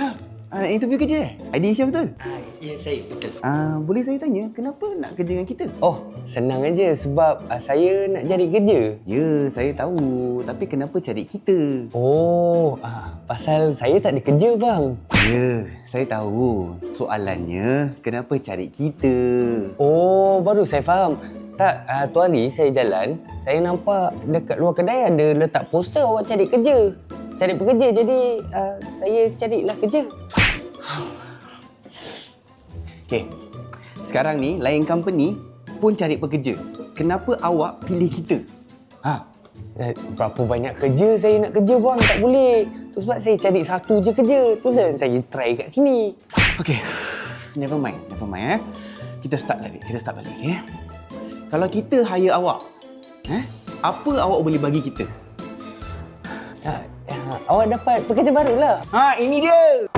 Ah, nak interview kerja eh? ID Syah betul? Ah, ya, saya betul. Ah, boleh saya tanya, kenapa nak kerja dengan kita? Oh, senang aja sebab uh, saya nak cari kerja. Ya, saya tahu. Tapi kenapa cari kita? Oh, ah, pasal saya tak ada kerja bang. Ya, saya tahu. Soalannya, kenapa cari kita? Oh, baru saya faham. Tak, uh, tu hari saya jalan, saya nampak dekat luar kedai ada letak poster awak cari kerja. Cari pekerja, jadi uh, saya carilah kerja. Okey. Sekarang ni, lain company pun cari pekerja. Kenapa awak pilih kita? Ha, Eh, berapa banyak kerja saya nak kerja bang, tak boleh. Tu sebab saya cari satu je kerja. Tu lah saya try kat sini. Okey. Never mind, never mind eh. Kita start balik, kita start balik eh. Kalau kita hire awak, eh, apa awak boleh bagi kita? Awak dapat pekerja baru lah. Ha, ini dia.